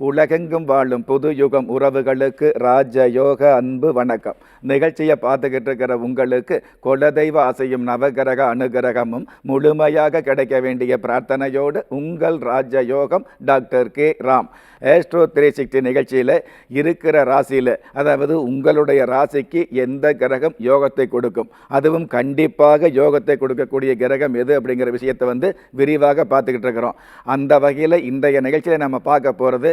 உலகெங்கும் வாழும் புது யுகம் உறவுகளுக்கு ராஜயோக அன்பு வணக்கம். நிகழ்ச்சியை பார்த்துக்கிட்டு இருக்கிற உங்களுக்கு குலதெய்வ ஆசையும் நவகிரக அனுகிரகமும் முழுமையாக கிடைக்க வேண்டிய பிரார்த்தனையோடு உங்கள் ராஜயோகம் doctor K. Ram. Astro three sixty நிகழ்ச்சியில் இருக்கிற ராசியில் அதாவது உங்களுடைய ராசிக்கு எந்த கிரகம் யோகத்தை கொடுக்கும்? அதுவும் கண்டிப்பாக யோகத்தை கொடுக்கக்கூடிய கிரகம் எது அப்படிங்கிற விஷயத்தை வந்து விரிவாக பார்த்துக்கிட்டு இருக்கிறோம் அந்த வகையில் இன்றைய நிகழ்ச்சியில் நம்ம பார்க்க போகிறது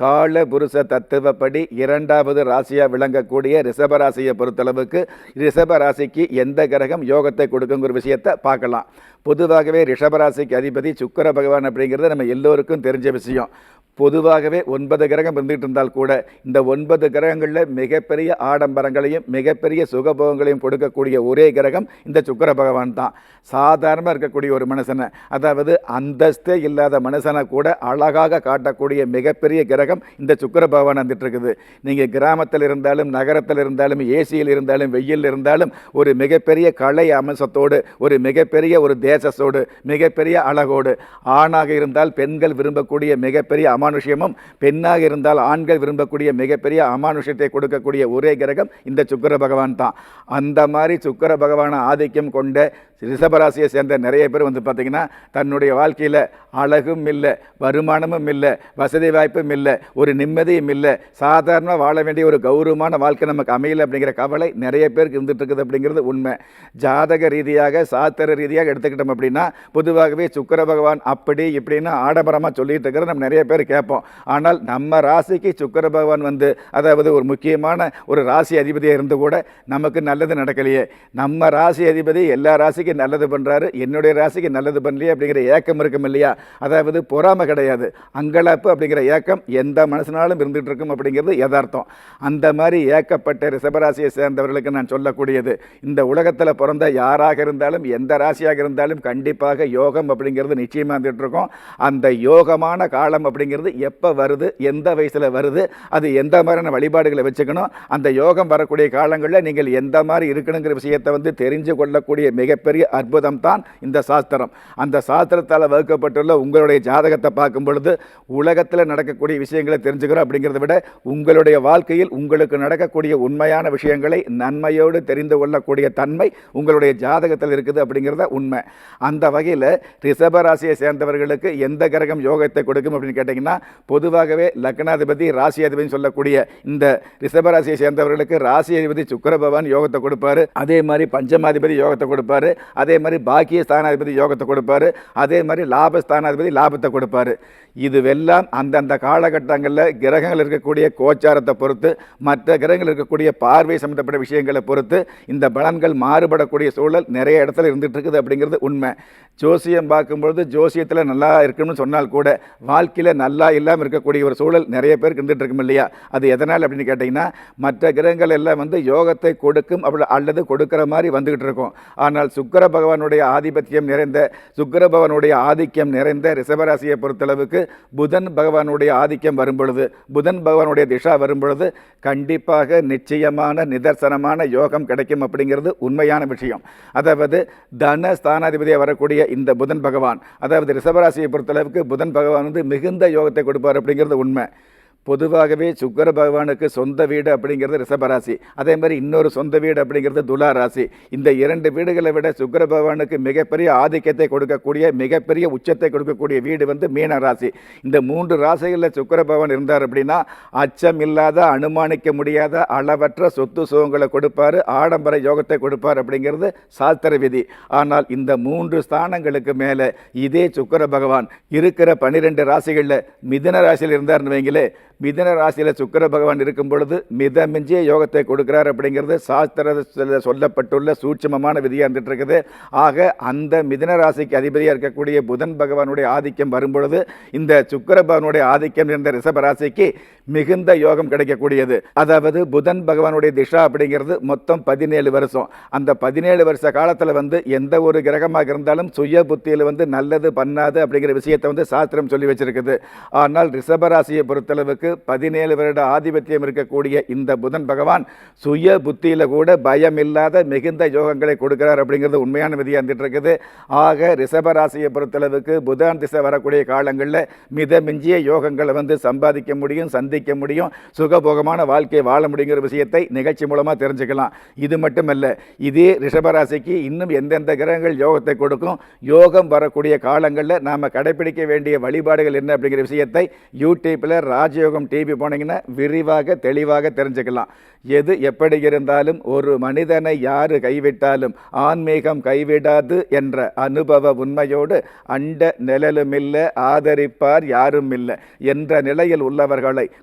கால புருஷ தத்துவப்படி இரண்டாவது ராசியாக விளங்கக்கூடிய ரிஷபராசியை பொறுத்தளவுக்கு ரிஷபராசிக்கு எந்த கிரகம் யோகத்தை கொடுக்குங்கிற விஷயத்தை பார்க்கலாம். பொதுவாகவே ரிஷபராசிக்கு அதிபதி சுக்கர பகவான் அப்படிங்கிறது நம்ம எல்லோருக்கும் தெரிஞ்ச விஷயம். பொதுவாகவே ஒன்பது கிரகம் இருந்துகிட்டு இருந்தால் கூட இந்த ஒன்பது கிரகங்களில் மிகப்பெரிய ஆடம்பரங்களையும் மிகப்பெரிய சுகபோகங்களையும் கொடுக்கக்கூடிய ஒரே கிரகம் இந்த சுக்கர பகவான் தான். சாதாரணமாக இருக்கக்கூடிய ஒரு மனுஷனை அதாவது அந்தஸ்தே இல்லாத மனுஷனை கூட அழகாக காட்டக்கூடிய மிகப்பெரிய கிரகம் இந்த சுக்கர பகவான் வந்துட்டு இருக்குது நீங்கள் கிராமத்தில் இருந்தாலும் நகரத்தில் இருந்தாலும் ஏசியில் இருந்தாலும் வெயில் இருந்தாலும் ஒரு மிகப்பெரிய கலை அம்சத்தோடு ஒரு மிகப்பெரிய ஒரு தேசத்தோடு மிகப்பெரிய அழகோடு ஆணாக இருந்தால் பெண்கள் விரும்பக்கூடிய மிகப்பெரிய அமானுஷ்யமும் பெண்ணாக இருந்தால் ஆண்கள் விரும்பக்கூடிய மிகப்பெரிய அமானுஷ்யத்தை கொடுக்கக்கூடிய ஒரே கிரகம் இந்த சுக்கர பகவான் தான். அந்த மாதிரி சுக்கர பகவான ஆதிக்கம் கொண்ட ரிஷபராசியை சேர்ந்த நிறைய பேர் வந்து பார்த்திங்கன்னா தன்னுடைய வாழ்க்கையில் அழகும் இல்லை வருமானமும் இல்லை வசதி வாய்ப்பும் இல்லை ஒரு நிம்மதியும் இல்லை. சாதாரணமாக வாழ வேண்டிய ஒரு கௌரவமான வாழ்க்கை நமக்கு அமையல அப்படிங்கிற கவலை நிறைய பேருக்கு இருந்துட்டு இருக்குது அப்படிங்கிறது உண்மை. ஜாதக ரீதியாக சாத்திர ரீதியாக எடுத்துக்கிட்டோம் அப்படின்னா பொதுவாகவே சுக்கர பகவான் அப்படி இப்படின்னு ஆடம்பரமாக சொல்லிட்டு இருக்கிற நம்ம நிறைய பேர் கேட்போம். ஆனால் நம்ம ராசிக்கு சுக்கர பகவான் வந்து அதாவது ஒரு முக்கியமான ஒரு ராசி அதிபதியாக இருந்து கூட நமக்கு நல்லது நடக்கலையே. நம்ம ராசி அதிபதி எல்லா ராசிக்கும் நல்லது பண்ணுறாரு என்னுடைய ராசிக்கு நல்லது பண்ணலையே அப்படிங்கிற ஏக்கம் இருக்கும் இல்லையா? அதாவது பொறாமை கிடையாது. அங்கலாப்பு அப்படிங்கிற ஏக்கம் எந்த எந்த மனசனாலும் இருந்துகிட்டு இருக்கும் அப்படிங்கிறது யதார்த்தம். அந்த மாதிரி ஏக்கப்பட்ட ரிஷபராசியை சேர்ந்தவர்களுக்கு நான் சொல்லக்கூடியது இந்த உலகத்தில் பிறந்த யாராக இருந்தாலும் எந்த ராசியாக இருந்தாலும் கண்டிப்பாக யோகம் அப்படிங்கிறது நிச்சயமாக இருந்துகிட்டு இருக்கும் அந்த யோகமான காலம் அப்படிங்கிறது எப்போ வருது எந்த வயசில் வருது அது எந்த மாதிரியான வழிபாடுகளை வச்சுக்கணும் அந்த யோகம் வரக்கூடிய காலங்களில் நீங்கள் எந்த மாதிரி இருக்கணுங்கிற விஷயத்தை வந்து தெரிஞ்சு கொள்ளக்கூடிய மிகப்பெரிய அற்புதம் தான் இந்த சாஸ்திரம். அந்த சாஸ்திரத்தால் வகுக்கப்பட்டுள்ள உங்களுடைய ஜாதகத்தை பார்க்கும் பொழுது உலகத்தில் நடக்கக்கூடிய விஷயம் விஷயங்களை தெரிஞ்சுக்கிறோம் அப்படிங்கிறத விட உங்களுடைய வாழ்க்கையில் உங்களுக்கு நடக்கக்கூடிய உண்மையான விஷயங்களை நன்மையோடு தெரிந்து கொள்ளக்கூடிய தன்மை உங்களுடைய ஜாதகத்தில் இருக்குது அப்படிங்கிறத உண்மை. அந்த வகையில் ரிஷபராசியை சேர்ந்தவர்களுக்கு எந்த கிரகம் யோகத்தை கொடுக்கும் அப்படின்னு கேட்டிங்கன்னா பொதுவாகவே லக்னாதிபதி ராசி அதிபதி சொல்லக்கூடிய இந்த ரிஷபராசியை சேர்ந்தவர்களுக்கு ராசி அதிபதி சுக்கர பகவான் யோகத்தை கொடுப்பாரு. அதே மாதிரி பஞ்சமாதிபதி யோகத்தை கொடுப்பாரு. அதே மாதிரி பாக்கிய ஸ்தானாதிபதி யோகத்தை கொடுப்பாரு. அதே மாதிரி லாபஸ்தானாதிபதி லாபத்தை கொடுப்பாரு. இதுவெல்லாம் அந்தந்த காலகட்டங்களில் கிரகங்கள் இருக்கக்கூடிய கோச்சாரத்தை பொறுத்து மற்ற கிரகங்கள் இருக்கக்கூடிய பார்வை சம்மந்தப்பட்ட விஷயங்களை பொறுத்து இந்த பலன்கள் மாறுபடக்கூடிய சூழல் நிறைய இடத்துல இருந்துட்டு இருக்குது அப்படிங்கிறது உண்மை. ஜோசியம் பார்க்கும்பொழுது ஜோசியத்தில் நல்லா இருக்கணும்னு சொன்னால் கூட வாழ்க்கையில் நல்லா இல்லாமல் இருக்கக்கூடிய ஒரு சூழல் நிறைய பேருக்கு இருந்துட்டு இருக்கும் இல்லையா? அது எதனால் அப்படின்னு கேட்டிங்கன்னா மற்ற கிரகங்கள் எல்லாம் வந்து யோகத்தை கொடுக்கும் அப்படி அல்லது கொடுக்குற மாதிரி வந்துக்கிட்டு இருக்கும். ஆனால் சுக்கர பகவானுடைய ஆதிபத்தியம் நிறைந்த சுக்கர பகவானுடைய ஆதிக்கம் நிறைந்த ரிஷபராசியை பொறுத்தளவுக்கு புதன் பகவானுடைய ஆதிக்கம் ஆதிக்கம் வரும்பொழுது புதன் பகவானுடைய திசா வரும்பொழுது கண்டிப்பாக நிச்சயமான நிதர்சனமான யோகம் கிடைக்கும் அப்படிங்கிறது உண்மையான விஷயம். அதாவது தன ஸ்தானாதிபதியாக வரக்கூடிய இந்த புதன் பகவான் அதாவது ரிஷபராசியை பொறுத்தளவுக்கு புதன் பகவான் வந்து மிகுந்த யோகத்தை கொடுப்பார் அப்படிங்கிறது உண்மை. பொதுவாகவே சுக்கர பகவானுக்கு சொந்த வீடு அப்படிங்கிறது ரிஷபராசி. அதே மாதிரி இன்னொரு சொந்த வீடு அப்படிங்கிறது துலா ராசி. இந்த இரண்டு வீடுகளை விட சுக்கர பகவானுக்கு மிகப்பெரிய ஆதிக்கத்தை கொடுக்கக்கூடிய மிகப்பெரிய உச்சத்தை கொடுக்கக்கூடிய வீடு வந்து மீன ராசி. இந்த மூன்று ராசிகளில் சுக்கர பகவான் இருந்தார் அப்படின்னா அச்சம் இல்லாத அனுமானிக்க முடியாத அளவற்ற சொத்து சுகங்களை கொடுப்பாரு ஆடம்பர யோகத்தை கொடுப்பார் அப்படிங்கிறது சாஸ்திர விதி. ஆனால் இந்த மூன்று ஸ்தானங்களுக்கு மேலே இதே சுக்கர பகவான் இருக்கிற பன்னிரெண்டு ராசிகளில் மிதுன ராசியில் இருந்தார்னு வைங்களேன் மிதன ராசியில் சுக்கர பகவான் இருக்கும் பொழுது மிதமிஞ்சிய யோகத்தை கொடுக்கிறார் அப்படிங்கிறது சாஸ்திரத்தில் சொல்லப்பட்டுள்ள சூட்சமமான விதியாக இருந்துட்டு இருக்குது ஆக அந்த மிதன ராசிக்கு அதிபதியாக இருக்கக்கூடிய புதன் பகவானுடைய ஆதிக்கம் வரும்பொழுது இந்த சுக்கர பகவானுடைய ஆதிக்கம் இருந்த ரிஷப ராசிக்கு மிகுந்த யோகம் கிடைக்கக்கூடியது. அதாவது புதன் பகவானுடைய திஷா அப்படிங்கிறது மொத்தம் பதினேழு வருஷம். அந்த பதினேழு வருஷ காலத்தில் வந்து எந்த ஒரு கிரகமாக இருந்தாலும் சுய புத்தியில் வந்து நல்லது பண்ணாது அப்படிங்கிற விஷயத்தை வந்து சாஸ்திரம் சொல்லி வச்சிருக்குது. ஆனால் ரிஷபராசியை பொறுத்தளவுக்கு பதினேழு வருட ஆதிபத்தியம் இருக்கக்கூடிய இந்த புதன் பகவான் சுய புத்தியில் கூட பயம் இல்லாத மிகுந்த யோகங்களை கொடுக்கிறார் அப்படிங்கிறது உண்மையான விதியாக இருந்துட்டு இருக்குது ஆக ரிஷபராசியை பொறுத்தளவுக்கு புதன் திசை வரக்கூடிய காலங்களில் மித மிஞ்சிய யோகங்களை வந்து சம்பாதிக்க முடியும் சந்தி அனுபவிக்க முடியும். சுகபோகமான வாழ்க்கையை வாழ முடியுங்கிற விஷயத்தை நிகழ்ச்சி மூலமாக தெரிஞ்சுக்கலாம். இது மட்டுமல்ல இதே ரிஷபராசிக்கு இன்னும் எந்தெந்த கிரகங்கள் யோகத்தை கொடுக்கும் யோகம் வரக்கூடிய காலங்களில் நாம் கடைபிடிக்க வேண்டிய வழிபாடுகள் என்ன அப்படிங்கிற விஷயத்தை யூடியூப்பில் ராஜயோகம் டிவி போனீங்கன்னா விரிவாக தெளிவாக தெரிஞ்சுக்கலாம். எது எப்படி இருந்தாலும் ஒரு மனிதனை யார் கைவிட்டாலும் ஆன்மீகம் கைவிடாது என்ற அனுபவ உண்மையோடு அண்ட நிழலுமில்லை ஆதரிப்பார் யாரும் இல்லை என்ற நிலையில் உள்ளவர்களை